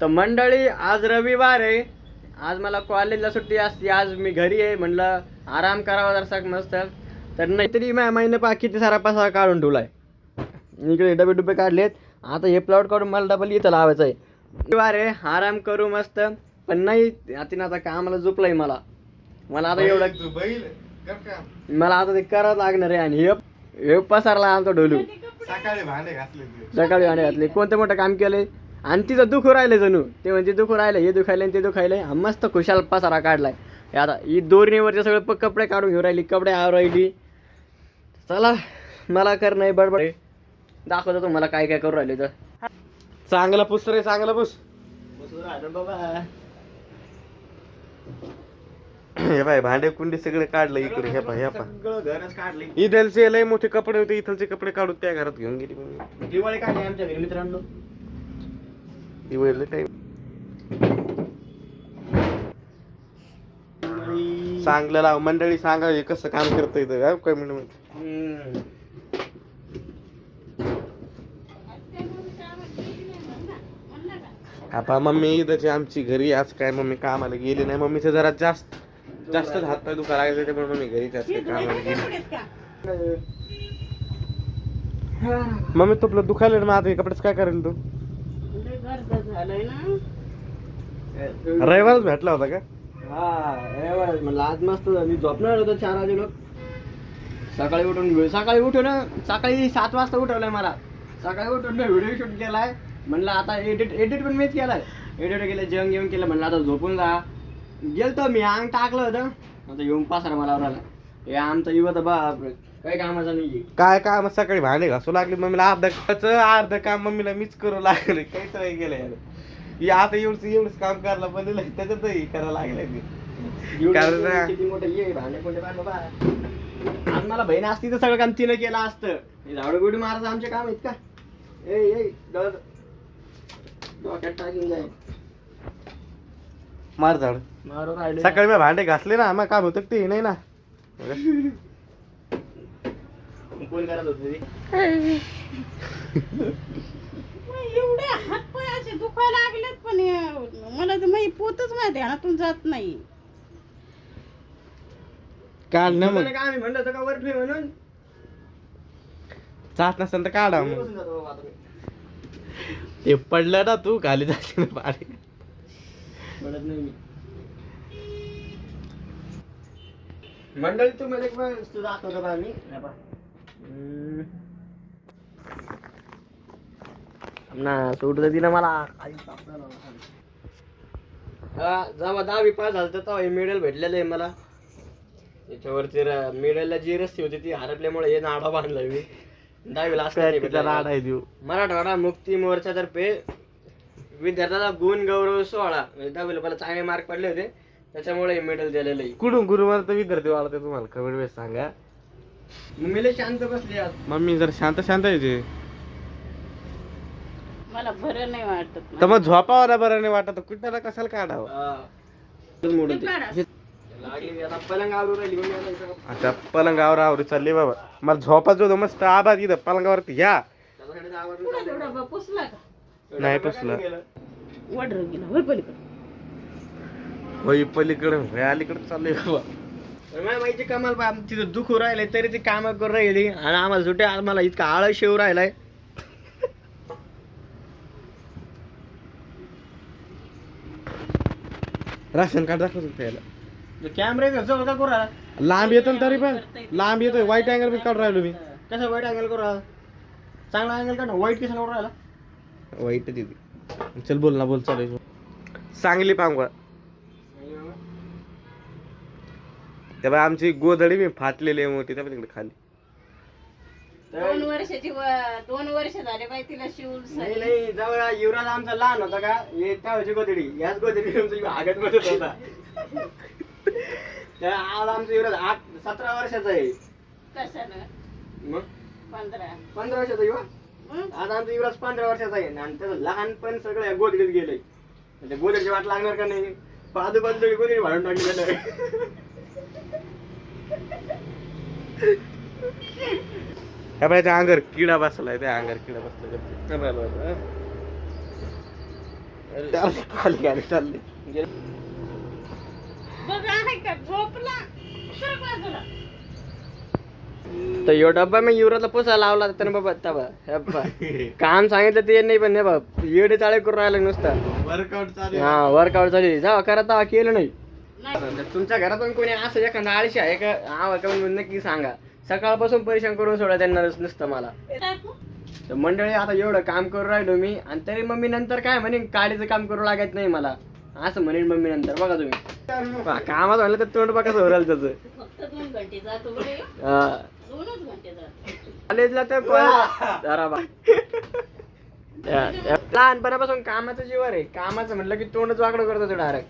तर मंडळी आज रविवार आहे. आज मला कॉलेजला सुट्टी असते. आज मी घरी आहे. म्हणलं आराम करावा जरसा मस्त. तर नाहीतरी माझ्या माईने पा किती सारा पसारा काढून ठेवलाय. इकडे डबे डुबे काढलेत. आता हे प्लॉट काढून मला डबल इथं लावायचं आहे रविवार आहे. आराम करू मस्त. पण नाही आता आता कामाला झोपलंय मला. मला आता एवढं मला आता ते करावं लागणार आहे. आणि हे हे पसारला आमचा ढोलू. सकाळी भांडे घासले तू. सकाळी आणि घातले कोणतं मोठं काम केलंय? आणि तिथं दुखू राहिलं जणू. ते म्हणजे दुखू राहिलं हे दुखायलं आणि ते दुखायलंय. हा मस्त खुशाल पसारा काढलाय. हे आता ही दोरणीवरचे सगळे प- कपडे काढून घेऊन राहिली कपडे आव राहिली चला मला कर नाही बडबड. दाखवतो तुम्हाला काय काय करू राहिले तर चांगला पुस रे चांगला पुस. बाबा हे बाय भांडे कुंडी सगळे काढलं इकडे हे पाय हे पाय सगळं घरच काढले. इथलचे लय मोठे कपडे होते इथलचे कपडे काढून त्या घरात घेऊन गेली. दिवाळी काढली आमच्या घरी मित्रांनो. दिवाळीला टाइम चांगलं लाव मंडळी सांगा हे कसं काम करतं इथं काय कमेंटमध्ये. आता मम्मी इथंची आमची घरी आज काय मम्मी कामाला गेली नाही मम्मीचं जरा जास्त जास्तच हात पाय दुखा लागले त्यामुळे मम्मी घरीच असते कामाला गेली मम्मी तुपलं दुखायला ना मग आता कपडेच काय करेल तू रविवारच भेटला होता का? हा रविवार. म्हणलं आज मस्त मी झोपणार होतो चार वाजे लोक. सकाळी उठून सकाळी उठून सकाळी सात वाजता उठवलंय मला. सकाळी उठून व्हिडिओ शूट केलाय. म्हणलं आता एडिट एडिट पण मीच केलाय. एडिट केलं जेवण घेऊन केलं. म्हणलं आता झोपून जा. गेलतो मी अंग टाकलं होतं. आता येऊन पासरा मला हे आमचं युवत बाप काही कामाचं नाही काय काम? सकाळी भांडे घासू लागले. मम्मीला अर्ध अर्ध काम मम्मीला मीच करू लागले. काहीच नाही केलं यार आता एवढंच एवढंच काम करायला बनलं त्याच्यातही करायला लागलंय ते. कारण ना- किती मोठं ये भांडे कोणते पाय बाबा? आज मला बहीण असती तर सगळं काम तिनं केलं असतं. हे झाडू बिडू मारायचं आमचे काम आहेत का? ए ए डोक्यात टाकीन मार झाड. सकाळी मी भांडे घासले ना मग काम होतं ते नाही ना? कोण करत होते ते? एवढे हात पाय असे दुखायला लागलेत पण मला तर माझी पोतच माहिती हातून जात नाही काढ ना मग काय आम्ही म्हणलं होतं का वर ठेव म्हणून जात नसेल तर काढा मी मग बसून जातो बाबा आता मी. ते पडलं ना तू खाली जाशील ना पाणी म्हणत नाही मी मंडळी तू मला एक वस्तू दाखवतो का मी हे पहा. ना सोड तर दिलं मला जेव्हा दहावी पास झालं तर तेव्हा हे मेडल भेटलेलं आहे मला. याच्यावरती मेडलला जी रस्ती होती ती हरपल्यामुळे हे नाडा बांधलं मी. दहावीला आहे देऊ. मराठवाडा मुक्ती मोर्चातर्फे विद्यार्थ्याला गुण गौरव सोहळा. म्हणजे दहावीला मला चांगले मार्क पडले होते. त्याच्यामुळे हे मेडल दिलेलं आहे. कुठून गुरुवार तर विद्यार्थी वाढते तुम्हाला. कमेंट वेळेस सांगा. मग मी लय शांत बसली आज. मम्मी जर शांत शांत यायचे मला बरं नाही वाटत तर मग झोपावाला बरं नाही वाटत कुठल्याला कशाला काढावं? मोडून ते. हे- लागली आता राहिली आता इथं- आता पलंगावर आवरी चालली बाबा. मला झोपाच होतं मस्त आबाद इथं पलंगावरती या. पुसला का? नाही पुसलं. गेलं. वडर गेला होय पलीकडे. होई पलीकडे होय अलीकडे चाललंय बाबा. तर माझ्या माहिती कमाल बा तिथं दुःख राहिलंय तरी ती कामं करून राहिली. आणि आम्हाला सुटे आम्हाला इतका आळस येऊ राहिलाय. राशन कार्ड दाखवतो त्याला? कॅमेरा जवळ का करू राहिला? लांब येतो ना तरी पण. लांब येतोय. वाईट अँगल पण काढून राहिलो मी. कसं वाईट अँगल करू राहिला? चांगला अँगल का ना वाईट कशाला करू राहिला? वाईट दिदी चल बोल ना बोल चालू सांगली तेव्हा आमची गोधडी मी फाटलेली आहे मोठी त्या तिकडे खाली. दोन वर्षाची व- दोन वर्ष झाले बाई तिला शिवून नाही नाही जवळ युवराज आमचा लहान होता का? हे त्यावेळची गोदडी याच गोदडी आमचा आगत मधत होता. तर आज आमचा युवराज आठ सतरा वर्षाचा आहे. कशानं? मग? पंधरा. पंधरा वर्षाचा युवा आज आमचा युवराज पंधरा वर्षाचा आहे. आणि त्याचं लहानपण सगळं या गोदडीत गेलंय. म्हणजे गोदडीची वाट लागणार का नाही? बाजू बाजू सगळी गोदडी वाढून टाकलेलं आहे ह्या बाई त्या अंगार किडा बसलाय त्या अंगार किडा बसला चालले खाली गाडी तर यो डब्बा मी युवराला पोसा लावला त्यानं बाबा तबा हे बाबा. काम सांगितलं ते नाही पण नाही बाबा येडे चाळे करून राहिलं नुसतं. वर्कआउट चालू हा वर्कआउट चालू आहे. जावा करा तवा केलं नाही. तर तुमच्या घरात पण कोणी असं एखादा आळशी आहे का? आवा का म्हणून नक्की सांगा. सकाळपासून परेशान करून सोडा त्यांना नुसतं मला? तर मंडळी आता एवढं काम करून राहिलो मी आणि तरी मम्मी नंतर काय म्हणेन? काडीचं काम करू लागत नाही मला. असं म्हणेन मम्मी नंतर बघा तुम्ही. पहा, कामात म्हणलं तर तोंड बघा होईल त्याचं. फक्त दोन घंटे जातो बरं. हा. दोनच घंटे जातो. कॉलेजला तर कॉलेज जरा बा. त्या- त्या- लहानपणापासून कामाचं जीवर आहे. कामाचं म्हटलं की तोंडच वाकडं करतो तो डायरेक्ट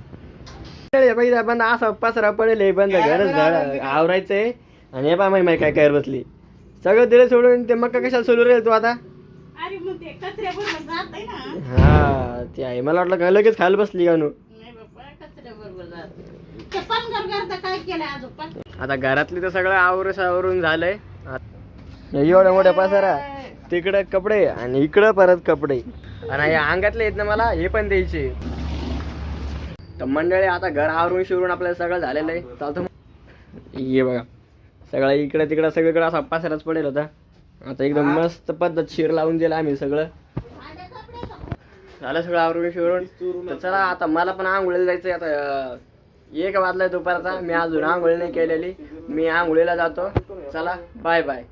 पैसा बंद असा पसरा पडेल बंद घरच झाड आवरायचंय. आणि हे पा माहिती काय काय बसली. सगळं दिलं सोडून ते मग कशाला सोडून राहील तू आता? हा ते आहे. मला वाटलं का लगेच खायला बसली का नू? आता घरातली तर सगळं आवरून आवरून झालंय. एवढ्या मोठ्या पसारा. तिकडं कपडे आणि इकडं परत कपडे. आणि अंगातले आहेत ना मला हे पण द्यायचे. तर मंडळी आता घर आवरून शिवरून आपल्याला सगळं झालेलं आहे. चालतं. ये बघा. सगळं इकडं तिकडं सगळीकडे असा पसाराच पडेल होता आता एकदम मस्त पद्धत शिर लावून दिलं आम्ही सगळं. झालं सगळं आवरून शिवरून. चला आता मला पण आंघोळीला जायचंय. आता एक वाजलाय दुपारचा. मी अजून आंघोळी नाही केलेली. मी आंघोळीला जातो. चला बाय बाय